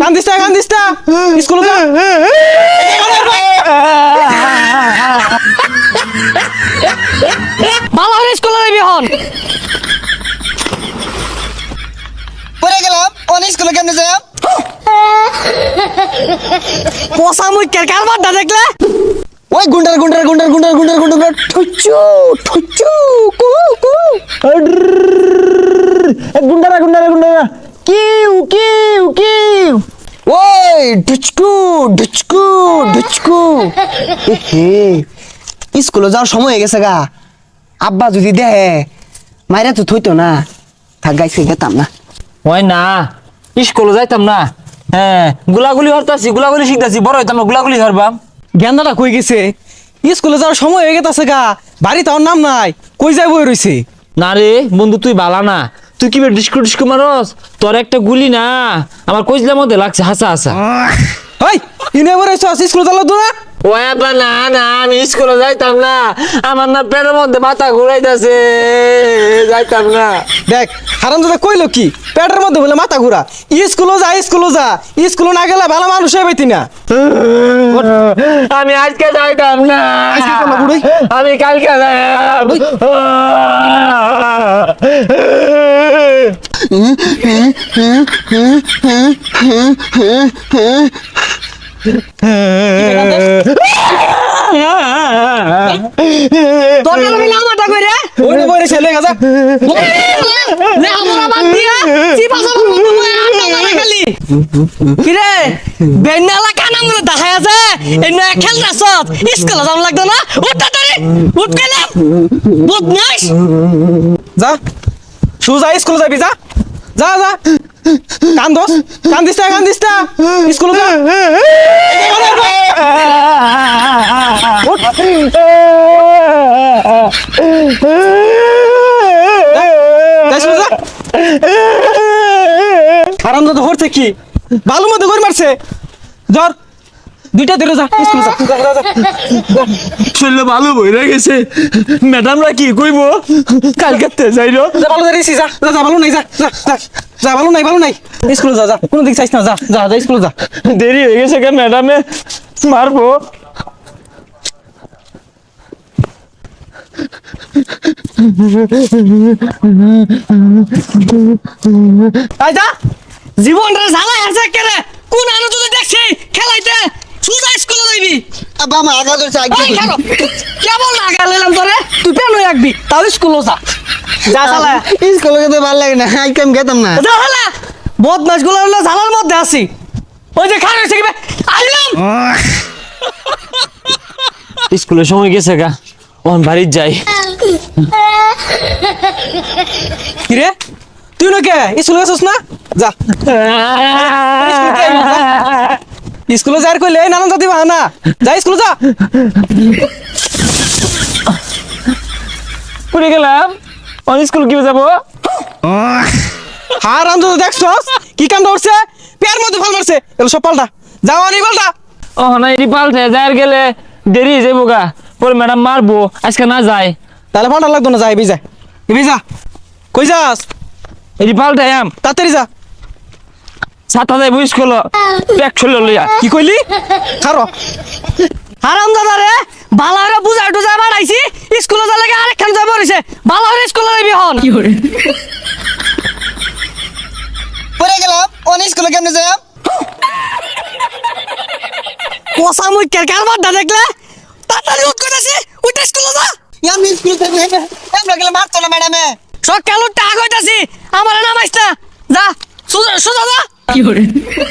কান্দিস না কান্দিস না। স্কুলে ভালো করে স্কুলে যাবি হন পরে গেলাম। অনেক স্কুলে কেমনে যাই পোষা মুখের কারবারটা দেখলে? ওই গুন্ডার গুন্ডার গুন্ডার গুন্ডার গুন্ডার গুন্ডার ঠুচু ঠুচু কু কু গুন্ডারা গুন্ডারা গুন্ডারা। কিউ কিউ কিউ ওই ঢুচকু ঢুচকু ঢুচকু হে স্কুলে যাওয়ার সময় হয়ে গেছে গা। আব্বা যদি দেহে মাইরা তো থইতো না। থাক গাইছে গেতাম না। ওই না স্কুলে যাইতাম না। হ্যাঁ গুলাগুলি হরতাছি গুলাগুলি শিখতাছি বড় হইতাম না গুলাগুলি হরবাম গেন্দাটা কই গেছে? স্কুলে যাওয়ার সময় হয়ে গেছে গা। বাড়ি তার নাম নাই কই যাই বই রইছে? না রে বন্ধু তুই বালা না। তুই কি ডিস্কো ডিস্কো মারস? তোর একটা গুলি না। আমার কইছিলাম মধ্যে লাগছে হাসা হাসা। ওই ইনে স্কুল রইছ স্কুলে যালো তো না? ও আব্বা না না আমি স্কুলে যাইতাম না আমার না পেটের মধ্যে মাথা ঘুরাইতাছে যাইতাম না দেখ হারাম দাদা কইলো কি পেটের মধ্যে বলে মাথা ঘুরা স্কুলে যা স্কুলে যা স্কুলে না গেলে ভালো মানুষ হয়ে পাইতি না আমি আজকে যাইতাম না। আমি কালকে যাইতাম তোর গেল মিলে আমারটা কইরে ওই নে বই যা লে আমার বাদ দিয়া চিপা চাপা খালি কিরে বেনালা কানামগুলো দেখাই আছে এই নয়া খেলতা সব স্কুলে যাম লাগতো না উঠ তাড়াতাড়ি উঠ যা সুজা স্কুলে যাবি, যা। যা যা। কান্দস? কান্দিস না কান্দিস না। স্কুলে যা উঠ। যা, ধরছে কি? ভালো মতো করে মারছে। জ্বর দুইটা ধরে যা স্কুলে যা। শরীরে ভালো বইরা গেছে। ম্যাডামরা কি কইব? কালকে যাইল। যা ভালো দাঁড়িয়েছি যা। যা যা ভালো নাই যা যা যা। যা ভালো নাই ভালো নাই। স্কুলে যা যা। কোনো দিক চাইছ না যা যা যা স্কুলে যা। দেরি হয়ে গেছে কে ম্যাডামে? মারবো। আই যা জীবনটা জ্বালাই আছে কেরে কোন আনো তুই দেখছি খেলাইতে সুজা স্কুলে যাইবি আমার আগা ধরছে আগে কেমন লাগা লইলাম তোরে তুই পেন রাখবি তাও স্কুলে যা। যা চালা স্কুলে যেতে ভালো লাগে না আজকে আমি গেতাম না। যা হালা বদমাসগুলো হলো ঝালার মধ্যে আছি। ওই যে খারাপ হয়েছে কি বে? আইলাম। স্কুলের সময় গেছে গা ওখান বাড়ির যাই। কি রে? তুই না কে স্কুলে গেছিস না? যা। স্কুলে যাই কইলে এই নানান জাতি বাহানা যা স্কুলে যা। পড়ে গেলাম। অন স্কুল কি যাব? আম তো দেখছস? কি কাম করছে পেয়ার মধ্যে ফাল মারছে। এগুলো সব পাল্টা। যাও আনি পাল্টা। ও না এটি পাল্টে। যাই গেলে দেরি হয়ে যাব গা। পরে ম্যাডাম মারবো। আজকে না যায়। তাহলে পাল্টা লাগতো না যা এবি যা এবি যা কই যাস? এটি পাল্টে আম। তাড়াতাড়ি যা। হাজার বুঝ করল প্যাক ছুলে লইয়া। কি কইলি? খারো হারাম দাদা রে করে বুঝাই টুজাই বাড়াইছি স্কুলে যা লাগে আরেকখান যাই পড়েছে। করে স্কুলে যাবি হন। পরে গেলাম অনেক স্কুলে কেমনে যাই পোষা মুখের কারবারটা দেখলে? তাড়াতাড়ি উঠ করেছি উঠে স্কুলে যা। আমি স্কুলে যাব। আমরা গেলে মারতো না ম্যাডামে। সকাল উঠতে আগ হইতাছি আমার নামাইস না যা সোজা সোজা যা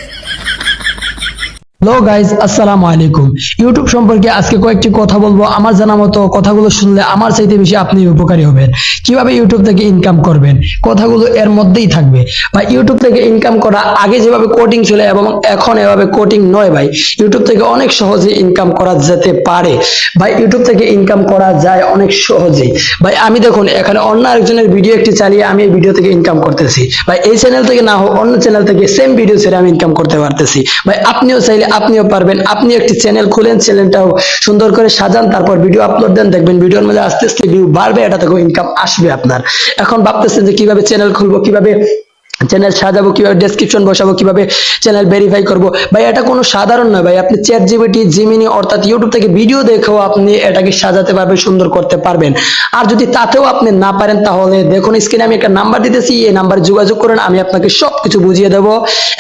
হ্যালো গাইজ আসসালামু আলাইকুম। ইউটিউব সম্পর্কে আজকে কয়েকটি কথা বলব। আমার জানা মতো কথাগুলো শুনলে আমার চাইতে বেশি আপনি উপকারী হবেন। কীভাবে ইউটিউব থেকে ইনকাম করবেন? কথাগুলো এর মধ্যেই থাকবে। বা ইউটিউব থেকে ইনকাম করা আগে যেভাবে কোটিং ছিল এবং এখন এভাবে কোটিং নয় ভাই। ইউটিউব থেকে অনেক সহজে ইনকাম করা যেতে পারে। ভাই ইউটিউব থেকে ইনকাম করা যায় অনেক সহজেই। ভাই, আমি দেখুন, এখানে অন্য আরেকজনের ভিডিও একটি চালিয়ে আমি এই ভিডিও থেকে ইনকাম করতেছি। ভাই, এই চ্যানেল থেকে না হোক, অন্য চ্যানেল থেকে সেম ভিডিও ছেড়ে আমি ইনকাম করতে পারতেছি। ভাই, আপনিও চাইলে আপনিও পারবেন। আপনি একটি চ্যানেল খুলেন চ্যানেলটাও সুন্দর করে সাজান, তারপর ভিডিও আপলোড দেন। দেখবেন ভিডিওর মধ্যে আস্তে আস্তে ভিউ বাড়বে এটা থেকে ইনকাম আসবে আপনার। এখন ভাবতেছেন যে কীভাবে চ্যানেল খুলবো, কীভাবে চ্যানেল সাজাবো কীভাবে ডেসক্রিপশন বসাবো কীভাবে চ্যানেল ভেরিফাই করব? ভাই, এটা কোনো সাধারণ নয়, ভাই। আপনি চ্যাট জিবিটি জিমিনি অর্থাৎ ইউটিউব থেকে ভিডিও দেখেও আপনি এটাকে সাজাতে পারবে সুন্দর করতে পারবেন। আর যদি তাতেও আপনি না পারেন, তাহলে দেখুন স্ক্রিনে আমি একটা নাম্বার দিতেছি, এই নাম্বারে যোগাযোগ করেন, আমি আপনাকে সব কিছু বুঝিয়ে দেবো।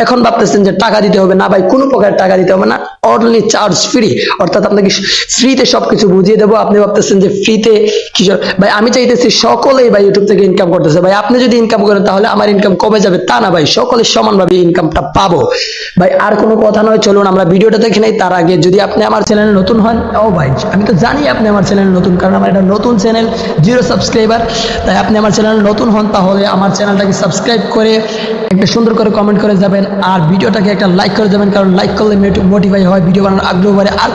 এখন ভাবতেছেন যে টাকা দিতে হবে। না, ভাই, কোনো প্রকার টাকা দিতে হবে না। অনলি চার্জ ফ্রি অর্থাৎ আপনাকে ফ্রিতে সবকিছু বুঝিয়ে দেবো। আপনি ভাবতেছেন যে ফ্রিতে কিছু ভাই, আমি চাইতেছি সকলেই ভাই ইউটিউব থেকে ইনকাম করতেছে। ভাই, আপনি যদি ইনকাম করেন, তাহলে আমার ইনকাম কমে যাবে। তা না ভাই, সকলে সমানভাবে ইনকামটা পাবো। ভাই, আর কোনো কথা নয়, চলুন আমরা ভিডিওটা দেখে নেই। তার আগে যদি আপনি আমার চ্যানেলে নতুন হন, ও ভাই, আমি তো জানি আপনি আমার চ্যানেলে নতুন, কারণ আমার এটা নতুন চ্যানেল জিরো সাবস্ক্রাইবার তাই আপনি আমার চ্যানেলে নতুন হন, তাহলে আমার চ্যানেলটাকে সাবস্ক্রাইব করে একটা সুন্দর করে কমেন্ট করে যাবেন, আর ভিডিওটাকে একটা লাইক করে যাবেন, কারণ লাইক করলে মোটিফাই হয়। ভিডিও বানানোর আগ্রহ বাড়ে। আর